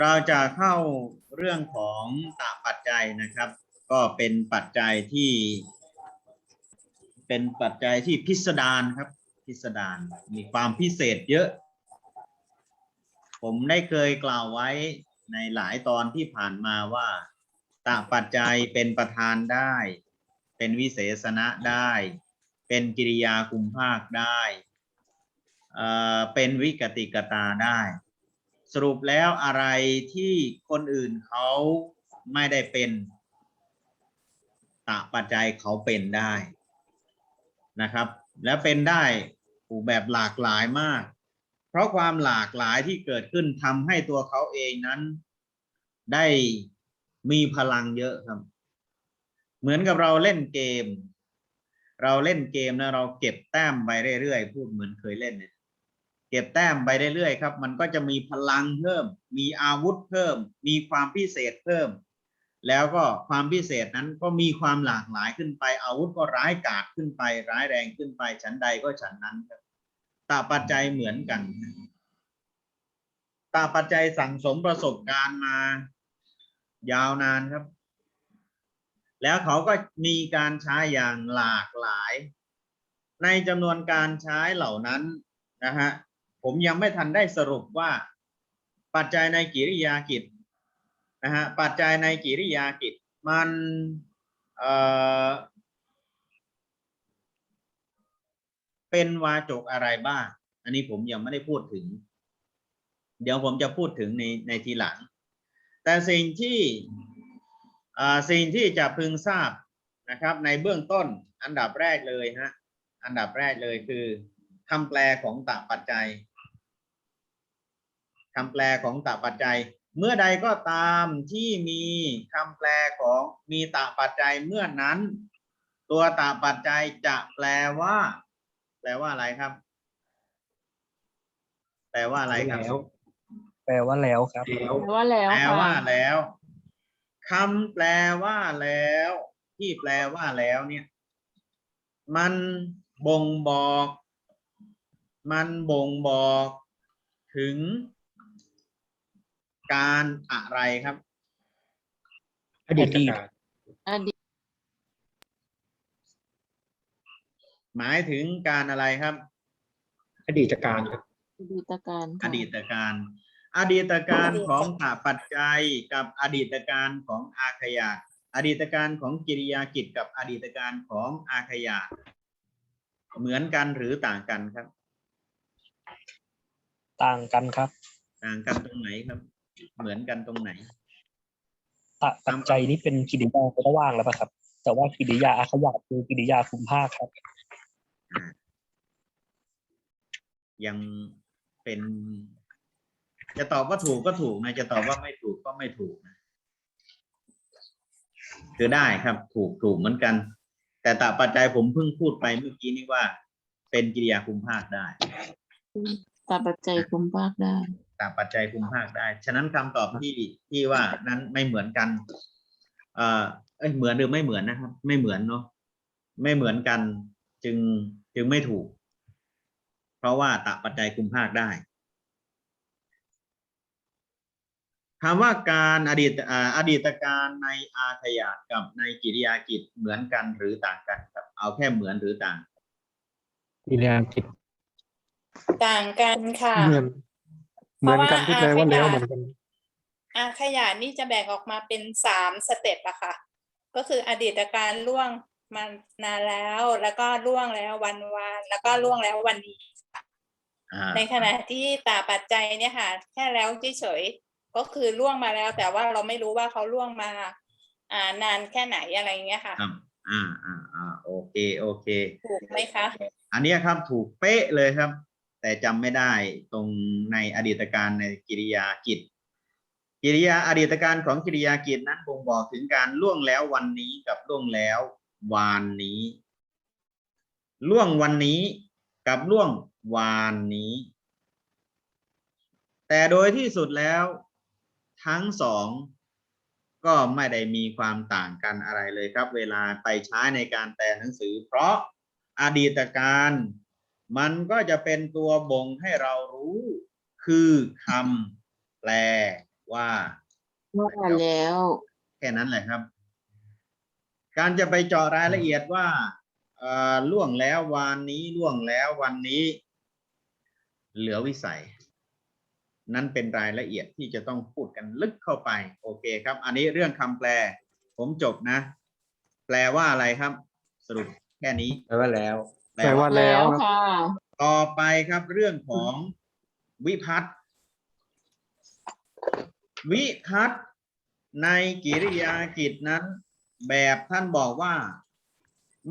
เราจะเข้าเรื่องของตาปัจจัยนะครับ ก็เป็นปัจจัยที่ เป็นปัจจัยที่พิสดารครับ พิสดารมีความพิเศษเยอะ ผมได้เคยกล่าวไว้ในหลายตอนที่ผ่านมาว่าตาปัจจัยเป็นประธานได้ เป็นวิเศษณะได้ เป็นกิริยาคุมภาคได้ เป็นวิกติกตาได้ สรุปแล้วอะไรที่คนอื่นเขาไม่ได้เป็นตะปัจจัยเขาเป็นได้นะครับ และเป็นได้อูแบบหลากหลายมาก เพราะความหลากหลายที่เกิดขึ้นทำให้ตัวเขาเองนั้น ได้มีพลังเยอะครับ เหมือนกับเราเล่นเกม เราเล่นเกมนะเราเก็บแต้มไปเรื่อยๆ พูดเหมือนเคยเล่นเนี่ย เก็บแต้มไปเรื่อยๆครับ มันก็จะมีพลังเพิ่ม มีอาวุธเพิ่ม มีความพิเศษเพิ่ม แล้วก็ความพิเศษนั้นก็มีความหลากหลายขึ้นไป อาวุธก็ร้ายกาจขึ้นไป ร้ายแรงขึ้นไปฉันใดก็ฉันนั้นครับตาปัจจัยเหมือนกัน ตาปัจจัยสั่งสมประสบการณ์มา ยาวนานครับ แล้วเขาก็มีการใช้อย่างหลากหลาย ในจำนวนการใช้เหล่านั้นนะฮะ ผมยังไม่ทันได้สรุปว่า ปัจจัยในกิริยากิจนะฮะปัจจัยในกิริยากิจมันเอ่อเป็นวาจกอะไรบ้าง อันนี้ผมยังไม่ได้พูดถึง เดี๋ยวผมจะพูดถึงในในทีหลัง แต่สิ่งที่สิ่งที่จะพึงทราบนะครับ ในเบื้องต้นอันดับแรกเลยฮะอันดับแรกเลยคือคำแปลของตาปัจจัย คำแปลของตาปัจจัย เมื่อใดก็ตามที่มีคำแปลของมีตาปัจจัยเมื่อนั้น ตัวตาปัจจัยจะแปลว่า แปลว่าอะไรครับ แปลว่าอะไรครับแล้วแปลว่าแล้วครับแล้วแปลว่าแล้วแปลค่ะว่าแล้วคำแปลว่าแล้ว ที่แปลว่าแล้วเนี่ย มันบ่งบอก มันบ่งบอกถึง การอะไรครับอดีตอดีตการอดีตหมายถึงการอะไรครับ อดีตการครับอดีตการอค่ะดีตการ อดีตการของตาปัจจัยกับอดีตการของอาขยาตอดีตการของกิริยากิจกับอดีตการของอาขยาตเหมือนกันหรือต่างกันครับ ต่างกันครับ ต่างกันตรงไหนครับ เหมือนกันตรงไหนตะปัจจัยนี้เป็นกิริยาไประว่างแล้วปะครับ แต่ว่ากิริยาอาขยาตคือกิริยาคุมภาคครับยังเป็น จะตอบว่าถูกก็ถูกนะ จะตอบว่าไม่ถูกก็ไม่ถูกนะคือได้ครับ ถูกถูกเหมือนกัน แต่ตาปัจจัยผมเพิ่งพูดไปเมื่อกี้นี้ว่า เป็นกิริยาคุมภาคได้ตาปัจจัยคุมภาคได้ ตามปัจจัยคุมภาคได้ ฉะนั้นคำตอบที่ที่ว่านั้นไม่เหมือนกันเอ่อเอ้ยเหมือนหรือไม่เหมือนนะครับ ไม่เหมือนเนาะไม่เหมือนกันจึงจึงไม่ถูก เพราะว่าตะปัจจัยคุมภาคได้คำว่าการอดีตอ่าอดีตการในอาขยาตกับในกิริยากิจเหมือนกันหรือต่างกันครับ เอาแค่เหมือนหรือต่าง กิริยากิจต่างกันค่ะ เหมือนเหมือนกันที่แปลว่าแล้วอาขยาเหมือนกันอาขยานนี่จะแบ่งออกมาเป็นสามสเต็ปอะค่ะ ก็คืออดีตการล่วงมานานแล้ว แล้วก็ล่วงแล้ววันวาน แล้วก็ล่วงแล้ววันนี้อ่าในขณะที่ตาปัจจัยเนี่ยค่ะ แค่แล้วเฉยๆก็คือล่วงมาแล้ว แต่ว่าเราไม่รู้ว่าเขาล่วงมา อ่านานแค่ไหนอะไรเงี้ยค่ะครับอ่าอ่าอ่าโอเคโอเค ถูกไหมคะ อันเนี้ยครับถูกเป๊ะเลยครับ แต่จำไม่ได้ตรงในอดีตการในกิริยากิจ กิริยาอดีตการของกิริยากิจนั้นบ่งบอกถึงการล่วงแล้ววันนี้กับล่วงแล้ววานนี้ล่วงวันนี้กับล่วงวานนี้ แต่โดยที่สุดแล้ว ทั้งสองก็ไม่ได้มีความต่างกันอะไรเลยครับ เวลาไปใช้ในการแปลหนังสือ เพราะอดีตการ มันก็จะเป็นตัวบ่งให้เรารู้ คือคำแปลว่าว่าแล้ว แค่นั้นแหละครับ การจะไปเจาะรายละเอียดว่าเอ่อล่วงแล้ววันนี้ล่วงแล้ววันนี้ เหลือวิสัย นั่นเป็นรายละเอียดที่จะต้องพูดกันลึกเข้าไป โอเคครับ อันนี้เรื่องคำแปล ผมจบนะ แปลว่าอะไรครับ สรุปแค่นี้แปลว่าแล้ว แปลแปลว่าว่าแล้วครับค่ะ ต่อไปครับเรื่องของวิพัฒน์วิพัฒน์ในกิริยากิจนั้น แบบท่านบอกว่า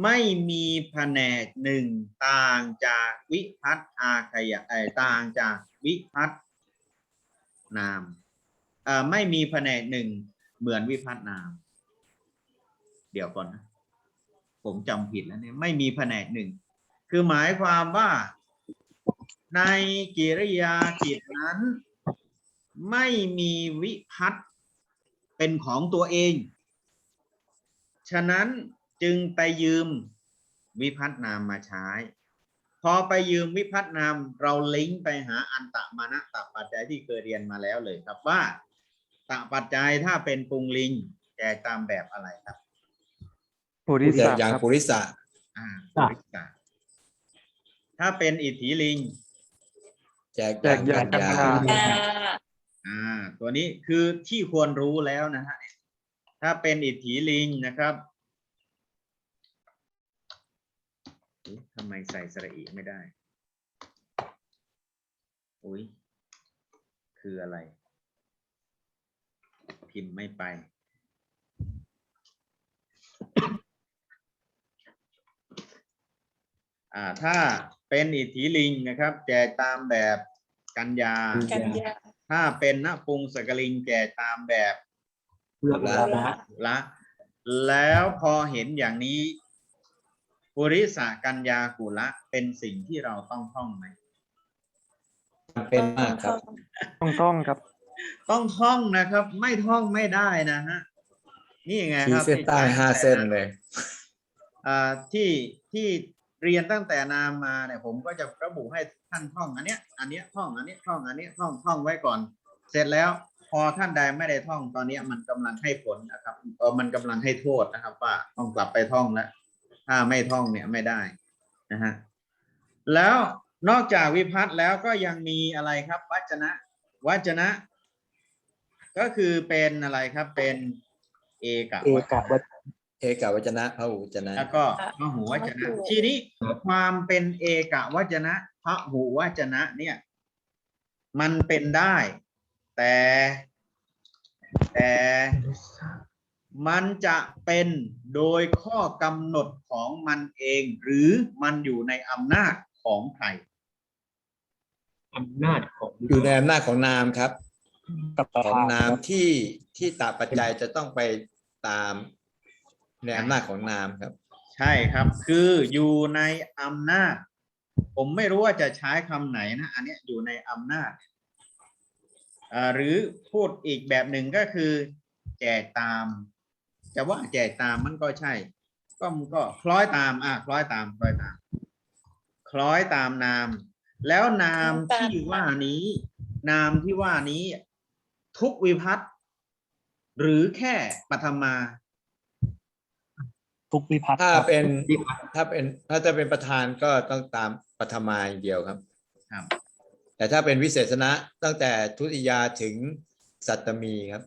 ไม่มีแผนกหนึ่งต่างจากวิพัฒน์อาขยะเอ่อต่างจากวิพัฒน์นามเอ่อไม่มีแผนกหนึ่งเหมือนวิพัฒน์นาม เดี๋ยวก่อนนะ ผมจำผิดแล้วเนี่ยไม่มีแผนกหนึ่ง คือหมายความว่า ในกิริยากิจนั้น ไม่มีวิพัฒน์เป็นของตัวเอง ฉะนั้นจึงไปยืมวิพัฒนามมาใช้ พอไปยืมวิพัฒนามเราลิงก์ไปหาอันตะมานะตะปัจจัยที่เคยเรียนมาแล้วเลยครับว่าตะปัจจัยถ้าเป็นปรุงลิงแจกตามแบบอะไรครับ ปุริแจสกอย่างครับปุริสะอ่าอะบริกา ถ้าเป็นอิทธิลิง แจกแจกอย่างกัญญาอ่าอ่า ตัวนี้คือที่ควรรู้แล้วนะฮะ ถ้าเป็นอิทธิลิงนะครับเอ๊ะทำไมใส่สระอีไม่ได้ อุ้ยคืออะไร พิมพ์ไม่ไป อ่า ถ้า เป็นอิทธิลิงนะครับ แจกตามแบบกัญญา กันยาถ้าเป็นนปุงสกลิงแก่ตามแบบละละ แล้วพอเห็นอย่างนี้ปุริสากัญญากุละเป็นสิ่งที่เราต้องท่องไหม จำเป็นมากครับ ต้องต้องครับ ต้องท่องนะครับ ไม่ท่องไม่ได้นะฮะ นี่ไงขีคดรับเส้นใต้ที่ห้าเส้นเลย อ่าที่ที่ เรียนตั้งแต่นามมาเนี่ยผมก็จะระบุให้ท่านท่องอันเนี้ยอันเนี้ยท่องอันเนี้ยท่องอันเนี้ยท่องท่องไว้ก่อน เสร็จแล้วพอท่านใดไม่ได้ท่องตอนเนี้ยมันกำลังให้ผลนะครับเออมันกำลังให้โทษนะครับ ว่าต้องกลับไปท่องแล้วถ้าไม่ท่องเนี่ยไม่ได้นะฮะแล้วนอกจากวิพัฒน์แล้วก็ยังมีอะไรครับ วัจนะวัจนะ ก็คือเป็นอะไรครับเป็นเอกะเอกะวัจ เอกาวัจนะพระหูวจนะ แล้วก็พหูวจนะ ทีนี้ความเป็นเอกะวจนะพหูวจนะเนี่ย มันเป็นได้ แต่ แต่มันจะเป็นโดยข้อกำหนดของมันเอง หรือมันอยู่ในอำนาจของใครอำนาจของอยู่ในอำนาจของนามครับกับประของธานนามที่ที่ตาปัจจัยจะต้องไปตาม ในอำนาจของนามครับ ใช่ครับ คืออยู่ในอำนาจ ผมไม่รู้ว่าจะใช้คำไหนนะ อันนี้อยู่ในอำนาจหรือพูดอีกแบบหนึ่งก็คือ แจกตาม จะว่าแจกตามมันก็ใช่ ก็มันก็คล้อยตาม อะคล้อยตามคล้อยตาม คล้อยตามนาม แล้วนามที่ว่านี้ นามที่ว่านี้ ทุกวิพัตน์หรือแค่ปัทมา ทุกวิพัฒน์ถ้าครับเป็นถ้าเป็นถ้าจะเป็นประธานก็ต้องตามปฐมาอย่างเดียวครับ ครับ แต่ถ้าเป็นวิเศษณะตั้งแต่ทุติยาถึงสัตตมีครับ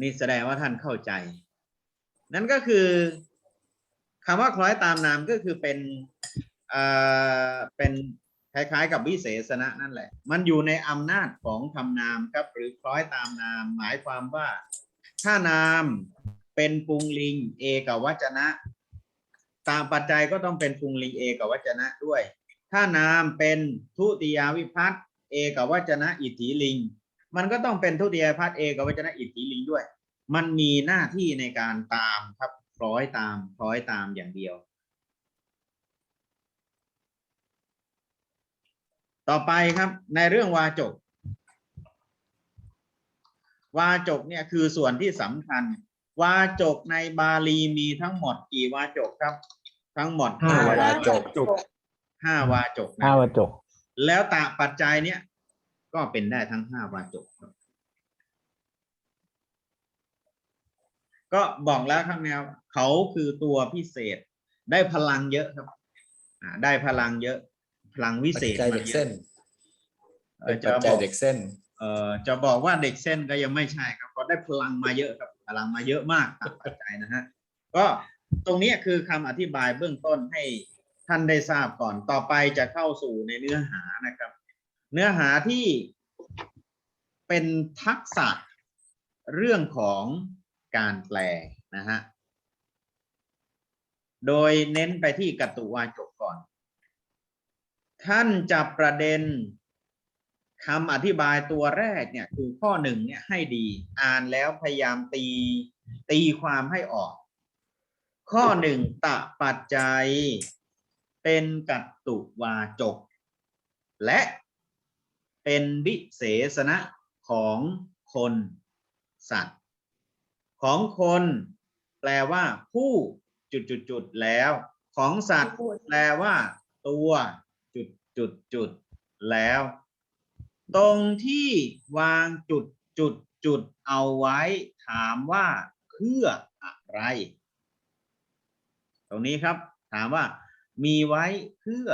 นี่แสดงว่าท่านเข้าใจ นั่นก็คือคำว่าคล้อยตามนามก็คือเป็นเอ่อเป็นคล้ายๆ กับวิเศษณะนั่นแหละ มันอยู่ในอำนาจของคำนามครับ หรือคล้อยตามนาม หมายความว่า ถ้านาม เป็นปุงลิงเอกับวัจนะ ตามปัจจัยก็ต้องเป็นปุงลิงเอกับวัจนะด้วย ถ้านามเป็นทุติยาวิพัตน์เอกับวัจนะอิทธิลิง มันก็ต้องเป็นทุติยวิพัฒน์เอกับวัจนะอิทธิลิงด้วย มันมีหน้าที่ในการตามครับคล้อยตามคล้อยตามอย่างเดียว ต่อไปครับในเรื่องวาจก วาจกเนี่ยคือส่วนที่สำคัญ วาจกในบาลีมีทั้งหมดกี่วาจกครับ ทั้งหมดห้าวาจกจบห้าวาจกนะห้าวาจก แล้วตะปัจจัยเนี่ยก็เป็นได้ทั้งห้าวาจกครับก็บอกแล้วข้างแนวเขาคือตัวพิเศษ ได้พลังเยอะครับอ่าได้พลังเยอะ พลังวิปัจเศษจัยมาเด็กเยเส้อะนเอเป็อนจะปัจบจัอยกเด็กเส้น เอ่อจะบอกว่าเด็กเส้นก็ยังไม่ใช่ครับก็ได้พลังมาเยอะครับ พลังมาเยอะมากตามปัจจัยนะฮะก็ตรงนี้คือคำอธิบายเบื้องต้นให้ท่านได้ทราบก่อนต่อไปจะเข้าสู่ในเนื้อหานะครับ เนื้อหาที่เป็นทักษะเรื่องของการแปลนะฮะโดยเน้นไปที่กัตตุวาจกก่อน ท่านจับประเด็น คำอธิบายตัวแรกเนี่ยคือข้อหนึ่งเนี่ยให้ดี อ่านแล้วพยายามตีตีความให้ออก ข้อหนึ่งตะปัจจัย เป็นกัตตุวาจก และเป็นวิเศษณะของคนสัตว์ ของคนแปลว่าผู้จุดจุดจุดแล้ว ของสัตว์แปลว่าตัวจุดจุดจุดแล้ว ตรงที่วางจุดจุดจุดๆเอาไว้ถามว่าเพื่ออะไร ตรงนี้ครับถามว่ามีไว้เพื่อ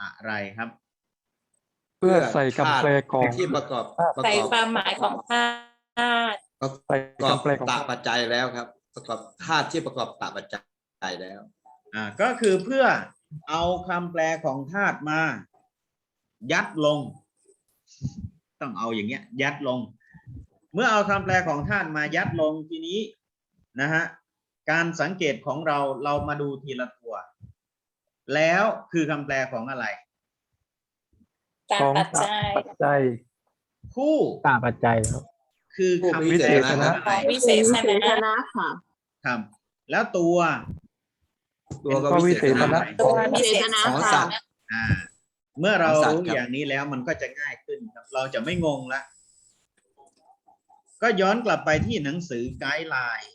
อะไรครับ เพื่อใส่กำแพรกองที่ประกอบประใส่กอบความหมายของธาตุประใส่กอบกำแพรของตาปัจจัยแล้วครับ ประกอบธาตุที่ประกอบตาปัจจัยแล้ว อ่าก็คือเพื่อเอาคำแปลของธาตุมา ยัดลง ต้องเอาอย่างเงี้ย ยัดลง เมื่อเอาคำแปลของธาตุมายัดลงทีนี้นะฮะการสังเกตของเราเรามาดูทีละตัว แล้วคือคำแปลของอะไรตามของปัจจัยปัจจัยผู้ตาปัจจัยครับ คือผู้คำวิแปลเศษของนะอะไรวิเศษณะนะค่ะครับแล้วตัว ตัวก็ก็วิวิเศเศษษนะณะตัววิวิเศเศษษณะของณะสัตว์อ่า เมื่อเราของสัตว์รู้ครับอย่างนี้แล้วมันก็จะง่ายขึ้นครับ เราจะไม่งงละ ก็ย้อนกลับไปที่หนังสือไกด์ไลน์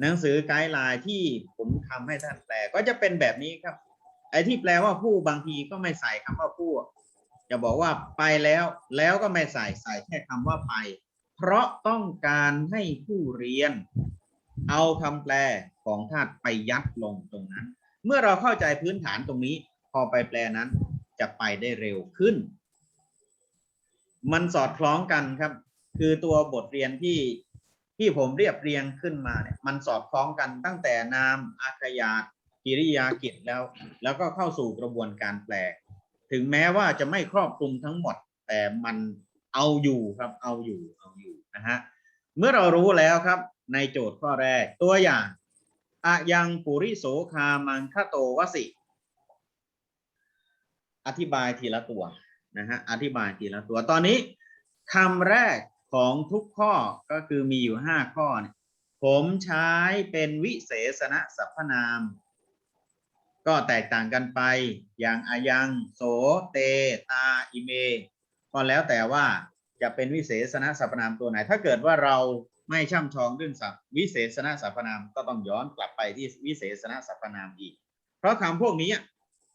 หนังสือไกด์ไลน์ที่ผมทำให้ท่านแปลก็จะเป็นแบบนี้ครับ ไอ้ที่แปลว่าผู้บางทีก็ไม่ใส่คำว่าผู้จะบอกว่าไปแล้ว แล้วก็ไม่ใส่ใส่แค่คำว่าไป เพราะต้องการให้ผู้เรียน เอาคำแปลของธาตุไปยัดลงตรงนั้น เมื่อเราเข้าใจพื้นฐานตรงนี้พอไปแปลนั้น จะไปได้เร็วขึ้น มันสอดคล้องกันครับ คือตัวบทเรียนที่ที่ผมเรียบเรียงขึ้นมาเนี่ยมันสอดคล้องกันตั้งแต่นามอาขยาตกิริยากิจแล้ว แล้วก็เข้าสู่กระบวนการแปล ถึงแม้ว่าจะไม่ครอบคลุมทั้งหมด แต่มันเอาอยู่ครับ เอาอยู่เอาอยู่นะฮะเมื่อเรารู้แล้วครับ ในโจทย์ข้อแรกตัวอย่างอะยังปุริโสคามังคโตวสิ อธิบายทีละตัวนะฮะอธิบายทีละตัวตอนนี้คำแรกของทุกข้อก็คือมีอยู่ห้าข้อเนี่ยผมใช้เป็นวิเศษณสรรพนาม ก็แตกต่างกันไปอย่างอายังโสเต ตา อิเมก็แล้วแต่ว่าจะเป็นวิเศษณสรรพนามตัวไหน ถ้าเกิดว่าเราไม่ช่ำชองเรื่องศัพวิเศษณสรรพนามก็ต้องย้อนกลับไปที่วิเศษณสรรพนามอีก เพราะคำพวกนี้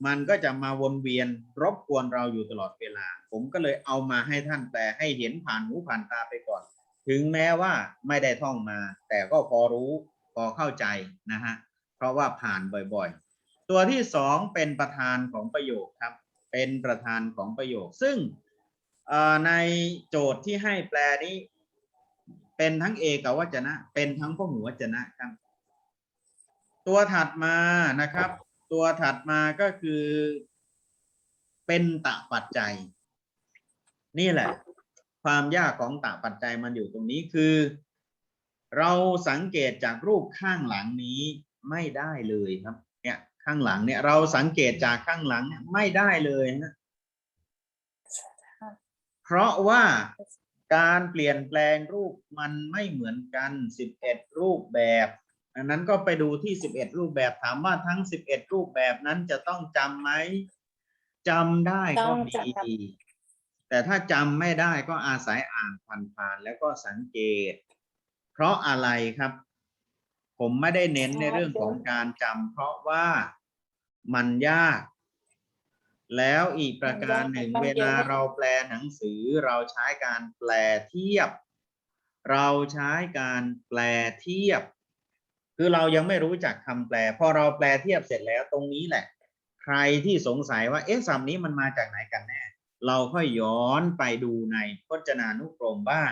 มันก็จะมาวนเวียนรบกวนเราอยู่ตลอดเวลา ผมก็เลยเอามาให้ท่านแปลให้เห็นผ่านหูผ่านตาไปก่อน ถึงแม้ว่าไม่ได้ท่องมา แต่ก็พอรู้พอเข้าใจนะฮะเพราะว่าผ่านบ่อยๆ ตัวที่สองเป็นประธานของประโยคครับ เป็นประธานของประโยค ซึ่งในโจทย์ที่ให้แปลนี้ เป็นทั้งเอกวจนะ เป็นทั้งพหุวจนะครับ ตัวถัดมานะครับ ตัวถัดมาก็คือ เป็นตะปัจจัย นี่แหละ ความยากของตะปัจจัยมันอยู่ตรงนี้คือ เราสังเกตจากรูปข้างหลังนี้ไม่ได้เลยครับ เนี่ย ข้างหลังเนี่ย เราสังเกตจากข้างหลังเนี่ยไม่ได้เลยนะเพราะว่าการเปลี่ยนแปลงรูปมันไม่เหมือนกัน 11 รูปแบบ อันนั้นก็ไปดูที่11รูปแบบถามว่าทั้ง11รูปแบบนั้นจะต้องจำไหมจำได้ต้ก็องดีจำแต่ถ้าจำไม่ได้ก็อาศัยอ่านผ่านๆแล้วก็สังเกต เพราะอะไรครับ ผมไม่ได้เน้นในเรื่องของการจำเพราะว่ามันยาก แล้วอีกประการหนึ่งต้องเวเยอะลาไหมเราแปลหนังสือเราใช้การแปลเทียบ เราใช้การแปลเทียบ คือเรายังไม่รู้จักคำแปล พอเราแปลเทียบเสร็จแล้วตรงนี้แหละ ใครที่สงสัยว่าเอ๊ะคำนี้มันมาจากไหนกันแน่ เราค่อยย้อนไปดูในพจนานุกรมบ้าง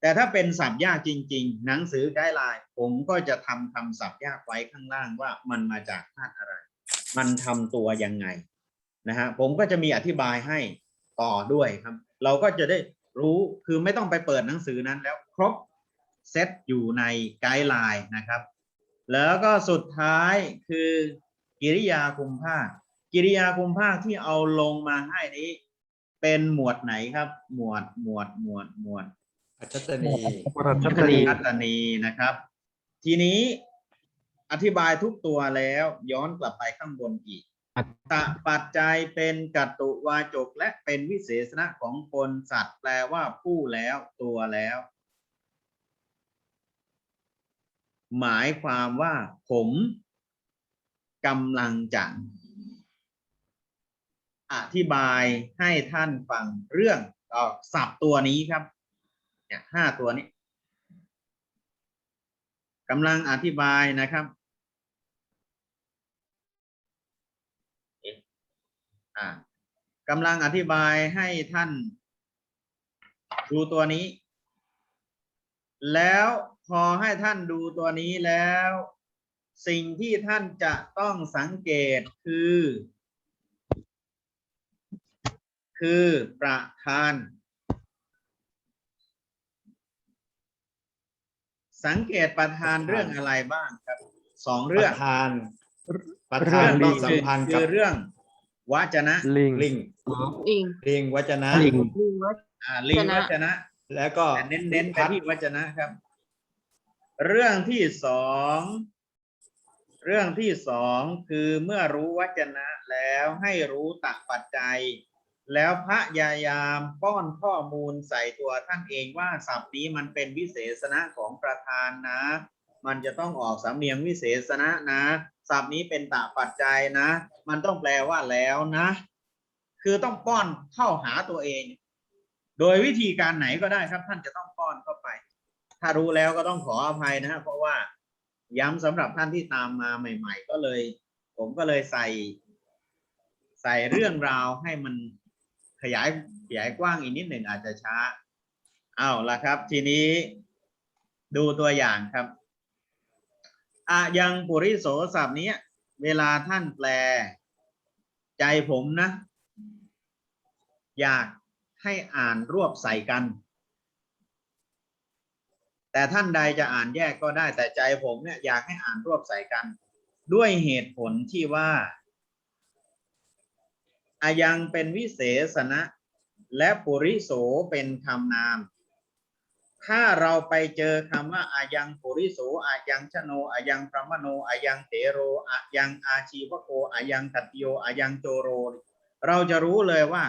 แต่ถ้าเป็นศัพท์ยากจริง ๆ หนังสือไกด์ไลน์ผมก็จะทำคำศัพท์ยากไว้ข้างล่างว่ามันมาจากธาตุอะไร มันทำตัวยังไงนะฮะผมก็จะมีอธิบายให้ต่อด้วยครับ เราก็จะได้รู้คือไม่ต้องไปเปิดหนังสือนั้นแล้วครบเซตอยู่ในไกด์ไลน์นะครับ แล้วก็สุดท้ายคือกิริยาคุมภาค กิริยาคุมภาคที่เอาลงมาให้นี้ เป็นหมวดไหนครับ หมวดหมวดหมวดหมวดอัจฉริรัชนีอัตนีนะครับ ทีนี้อธิบายทุกตัวแล้วย้อนกลับไปข้างบนอีกอัตตะปัจจัยเป็นกัตตุวาจกและเป็นวิเศษณะของคนสัตว์แปลว่าผู้แล้วตัวแล้ว หมายความว่าผมกำลังจะอธิบายให้ท่านฟังเรื่องเออศัพท์ตัวนี้ครับเนี่ยห้าตัวนี้กำลังอธิบายนะครับกำลังอธิบายให้ท่านดูตัวนี้ แล้ว พอให้ท่านดูตัวนี้แล้ว สิ่งที่ท่านจะต้องสังเกตคือ คือประธาน สังเกตประธานเรื่องอะไรบ้างครับสองปเรื่องระธาน ประเรื่ธาอนงต้องคืสัมพันธ์คืกับอเรื่องวจนะลิงลิงอิงลิงวจนะลิงลิงวัดอ่าลิงวจนะวจนะ แล้วก็แต่เน้นเน้นๆไปพัดที่วจนะครับ เรื่องที่สองเรื่องที่สองคือเมื่อรู้วจนะแล้วให้รู้ตักปัจจัย แล้วพยายามป้อนข้อมูลใส่ตัวท่านเองว่าศัพท์นี้มันเป็นวิเศษณะของประธานนะ มันจะต้องออกสำเนียงวิเศษณะนะศัพท์นี้เป็นตะปัจจัยนะ มันต้องแปลว่าแล้วนะ คือต้องป้อนเข้าหาตัวเอง โดยวิธีการไหนก็ได้ครับ ท่านจะต้องป้อนเข้า ถ้ารู้แล้วก็ต้องขออภัยนะฮะเพราะว่าย้ำสำหรับท่านที่ตามมาใหม่ ๆ ก็เลย ผมก็เลยใส่ ใส่เรื่องราวให้มันขยายขยายกว้างอีกนิดหนึ่งอาจจะช้าเอาละครับ ทีนี้ดูตัวอย่างครับอะยังปุริโสศัพท์นี้เวลาท่านแปล ใจผมนะ อยากให้อ่านรวบใส่กัน แต่ท่านใดจะอ่านแยกก็ได้ แต่ใจผมเนี่ยอยากให้อ่านรวบใส่กัน ด้วยเหตุผลที่ว่าอายังเป็นวิเศษณะ และปุริโสเป็นคำนาม ถ้าเราไปเจอคำว่าอายังปุริโสอายังชโนอายังพรมโนอายังเถโรอายังอาชีวโกอายังตัตโยอายังโจโร เราจะรู้เลยว่า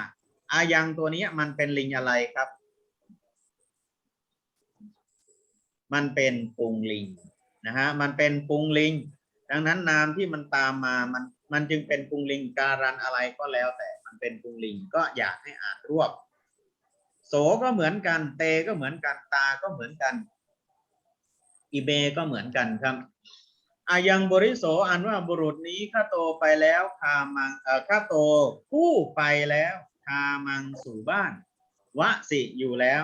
อายังตัวนี้มันเป็นลิงอะไรครับ มันเป็นปุงลิงนะฮะมันเป็นปุงลิง ดังนั้นนามที่มันตามมามันมันจึงเป็นปุงลิงการันอะไรก็แล้วแต่มันเป็นปุงลิงก็อยากให้อ่านรวบ โสก็เหมือนกัน เตก็เหมือนกันตาก็เหมือนกัน อีเบก็เหมือนกันครับอายังบริโสอันว่าบุรุษนี้ข้าโตไปแล้วคามังเอ่อข้าโตผู้ไปแล้วคามังสู่บ้านวะสิอยู่แล้ว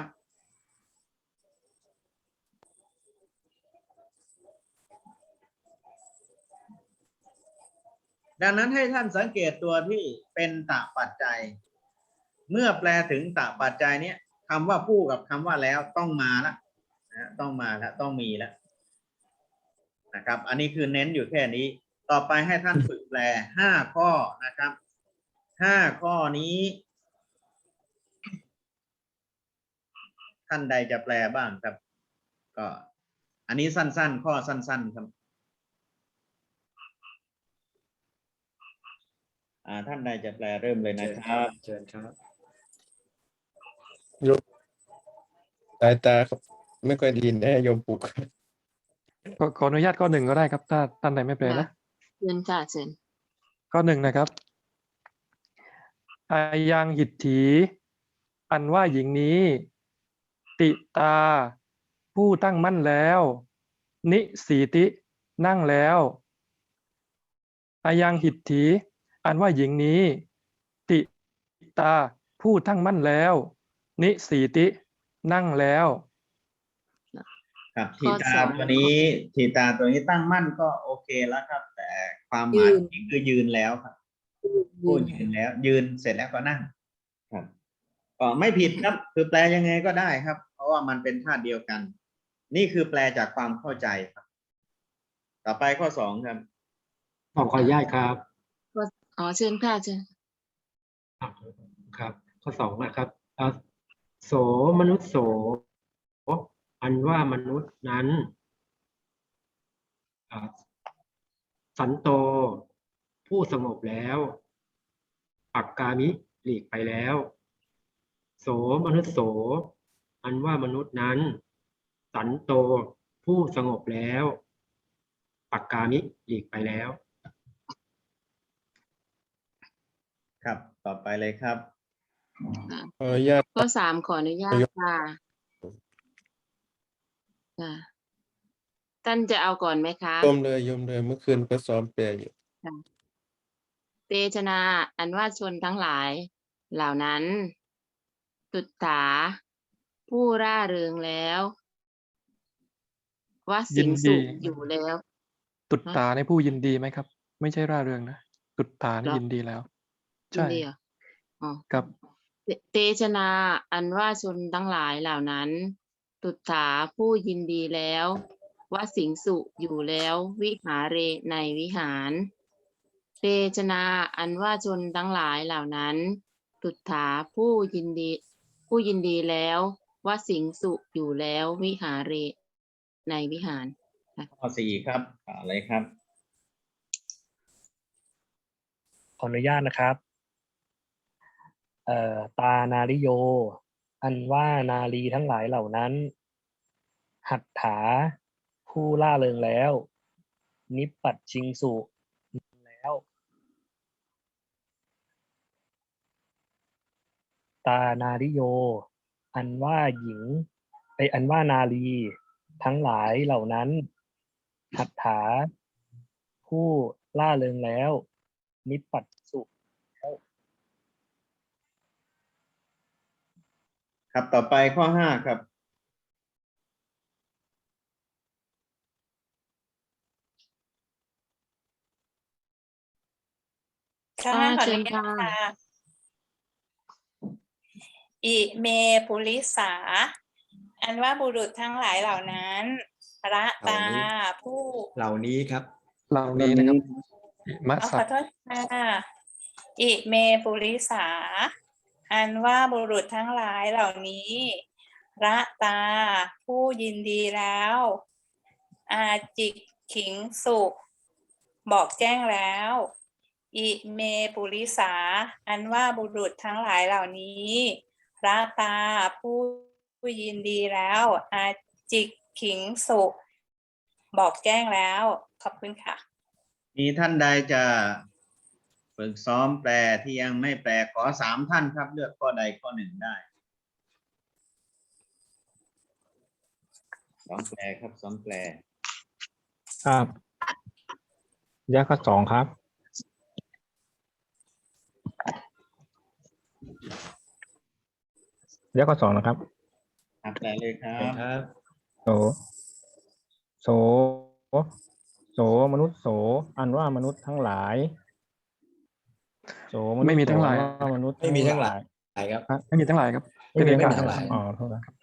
ดังนั้นให้ท่านสังเกตตัวที่เป็นตะปัจจัย เมื่อแปลถึงตะปัจจัยเนี้ยคำว่าผู้กับคำว่าแล้วต้องมาแล้วนะต้องมาแล้วต้องมีแล้วนะครับ อันนี้คือเน้นอยู่แค่นี้ ต่อไปให้ท่านฝึกแปลห้าข้อนะครับห้าข้อนี้ ท่านใดจะแปลบ้างครับ ก็ อันนี้สั้น ๆ ข้อสั้น ๆ ครับ อ่า ท่านใดจะแปลเริ่มเลยนะครับเชิญครับสายตาครับ ไม่ค่อยดีแน่โยมปลุกขอขออนุญาตข้อหนึ่งก็ได้ครับ ถ้าท่านใดไม่แปลนะเชิญค่ะเชิญข้อหนึ่งนะครับอายังหิทถี อันว่าหญิงนี้ ติตา ผู้ตั้งมั่นแล้ว นิสีติ นั่งแล้วอายังหิทถี อันว่าหญิงนี้ ติตาผู้ตั้งมั่นแล้ว นิสีตินั่งแล้วครับข้ทีอตาสองตัวนี้ทีตาตัวนี้ตั้งมั่นก็โอเคแล้วครับ แต่ความหมายยืนจริงคือยืนแล้วครับพูดยืนแล้ว ยืนเสร็จแล้วก็นั่งครับก็ไม่ผิดครับ คือแปลยังไงก็ได้ครับ เพราะว่ามันเป็นธาตุเดียวกัน นี่คือแปลจากความเข้าใจครับ ต่อไปข้อสองครับขอขออนุญาตครับ อ๋อเชิญค่ะเชิญครับข้อสองนะครับโสมนุษย์โสอันว่ามนุษย์นั้นสันโตผู้สงบแล้วปักกามิหลีกไปแล้ว โสมนุษย์โส อันว่ามนุษย์นั้น สันโตผู้สงบแล้วปักกามิหลีกไปแล้ว ครับ ต่อไปเลยครับ ขออนุญาต ข้อสามขออนุญาตยกค่ะค่ะท่านจะเอาก่อนไหมคะ ยมเลยยมเลยเมื่อคืนก็ซ้อมแปลอยู่ เตชนาอันว่าชนทั้งหลาย เหล่านั้นตุถา ผู้ร่าเริงแล้วว่าสิงสุยินดีอยู่แล้ว ตุดตาในผู้ยินดีไหมครับ ไม่ใช่ร่าเริงนะ ตุดตานี่เหรอยินดีแล้วยิน ใช่ดีเหรออ๋อกับ เตเตชนาอันว่าชนทั้งหลายเหล่านั้น ตุถาผู้ยินดีแล้วว่าสิงสุอยู่แล้ววิหาเรในวิหาร เตชนาอันว่าชนทั้งหลายเหล่านั้น ตุถาผู้ยินดี ผู้ยินดีแล้วว่าสิงสุอยู่แล้ววิหาเรในวิหาร ข้อสี่ครับ อะไรครับ ขออนุญาตนะครับเอ่อ ตานาริโย อันว่านารีทั้งหลายเหล่านั้น หัตถาผู้ล่าเริงแล้ว นิปปัตชิงสุแล้ว ตานาริโย อันว่าหญิงไออันว่านารีทั้งหลายเหล่านั้น หัตถาผู้ล่าเริงแล้ว นิปปัตสุ ครับต่อไปข้อห้าครับ ค่ะอ่าขออเชินุญญาตค่ะ ค่ะอิเมปุริสา อันว่าบุรุษทั้งหลายเหล่านั้นระตาผู้เหล่านี้ครับ เหล่านี้นะครับมัสเอาสะขอโทษค่ะอิเมปุริสา อันว่าบุรุษทั้งหลายเหล่านี้ระตาผู้ยินดีแล้ว อาจิกขิงสุบอกแจ้งแล้ว อิเมปุริสา อันว่าบุรุษทั้งหลายเหล่านี้ระตาผู้ยินดีแล้ว อาจิกขิงสุบอกแจ้งแล้ว ขอบคุณค่ะ มีท่านใดจะ ฝึกซ้อมแปลที่ยังไม่แปลขอสามท่านครับ เลือกข้อใดข้อหนึ่งได้ซ้อมแปลครับซ้อมแปลครับยาข้อสองครับยาข้อสองนะครับ ครับแปลเลยครับครับ โส โส โสมนุษย์โส อันว่ามนุษย์ทั้งหลาย โสมนุษย์ไม่มีทั้งหลายโสอันว่ามนุษย์ไม่มีทั้งหลายไหนครับไม่มีทั้งหลายครับไม่มีเป็นทั้งเอกหลายทั้งหลายอ๋อโทษนะครับ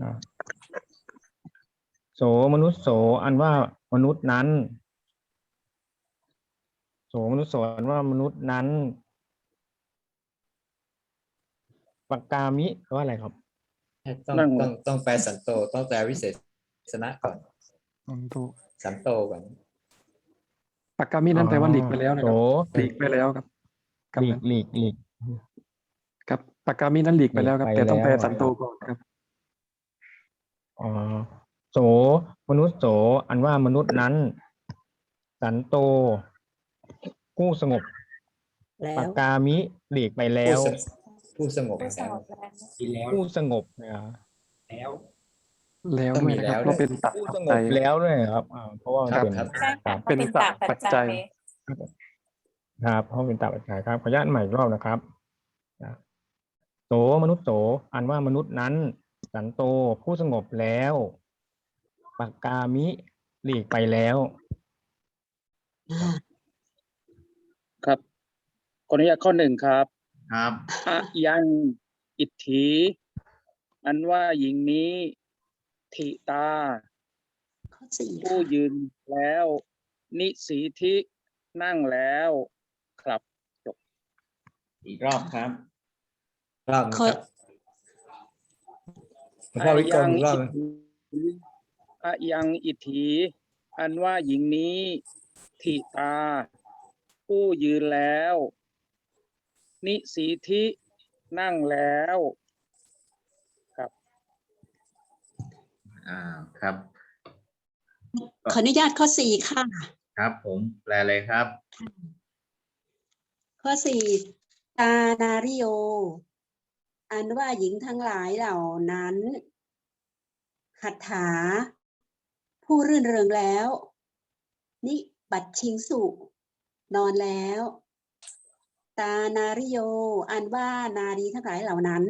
อ่าโสมนุษย์โสอันว่ามนุษย์นั้น โสมนุษย์โสอันว่ามนุษย์นั้นปากกามิแปลว่าอะไรครับ ต้องต้องต้องแปลสันโต ต้องแปลวิเศษสนะก่อนอืมถูกสันโตก่อน ปากกามินั้นแปลว่าหลีกไปแล้วนะคโสรับหลีกไปแล้วครับครับหลีกหลีกหลีก ครับปากกามินั้นหลีกไปแล้วครับ แต่ต้องแปลหลีกไปแล้วสันโตก่อนครับอ๋อโส มนุษย์โส อันว่ามนุษย์นั้น สันโตผู้สงบแล้ปาวกกามิหลีกไปแล้ว ผู้สงบผู้สแล้วงบแล้วดีแล้วผู้สงบนะครับแล้ว แล้วต้องด้วมียนะครับแล้วเราเป็นตัดผู้ปัสจงจับย แล้วด้วยครับอ่าเพราะว่ามันครับเป็นครับ ใช่ค่ะเป็นเป็นตตาปัปัจจจัจัยยครับเพราะเป็นตาปัจจัยครับขออนุญาตใหม่อีกรอบนะครับนะโสมนุษย์โสอันว่ามนุษย์นั้น สันโตผู้สงบแล้วปากกามิหลีกไปแล้ว ครับขออนุญาตข้อหนึ่งครับครับ อะยังอิทธิอันว่าหญิงนี้ ทิตา ข้อสี่ผู้ยืนแล้ว นิสีทินั่งแล้วครับอีกรอบครับ รอบหนึงข้อครับหลวงพ่อวิกรมอีกรอบหนึงอะยังอิทธิอันว่าหญิงนี้ทิตา ผู้ยืนแล้ว นิสีทินั่งแล้ว อ่าครับ ขออนุญาตข้อสี่ค่ะ ครับ ผมแปลเลยครับ ข้อสี่ตานาริโยอันว่าหญิงทั้งหลายเหล่านั้นหัตถา ผู้รื่นเริงแล้ว นิบัตชิงสุ นอนแล้ว ตานาริโย อันว่านารีทั้งหลายเหล่านั้น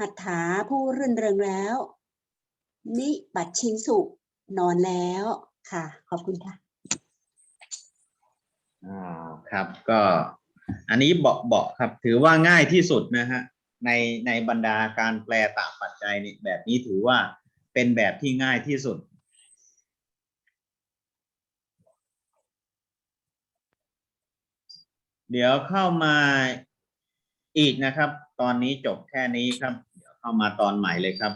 หัตถาผู้รื่นเริงแล้ว นิบัตชิงสุ นอนแล้วค่ะ ขอบคุณค่ะอ่าครับ ก็ อันนี้เบาเบาๆครับ ถือว่าง่ายที่สุดนะฮะในในบรรดาการแปลตามปัจจัยนี่แบบนี้ถือว่าเป็นแบบที่ง่ายที่สุด เดี๋ยวเข้ามาอีกนะครับ ตอนนี้จบแค่นี้ครับ เดี๋ยวเข้ามาตอนใหม่เลยครับ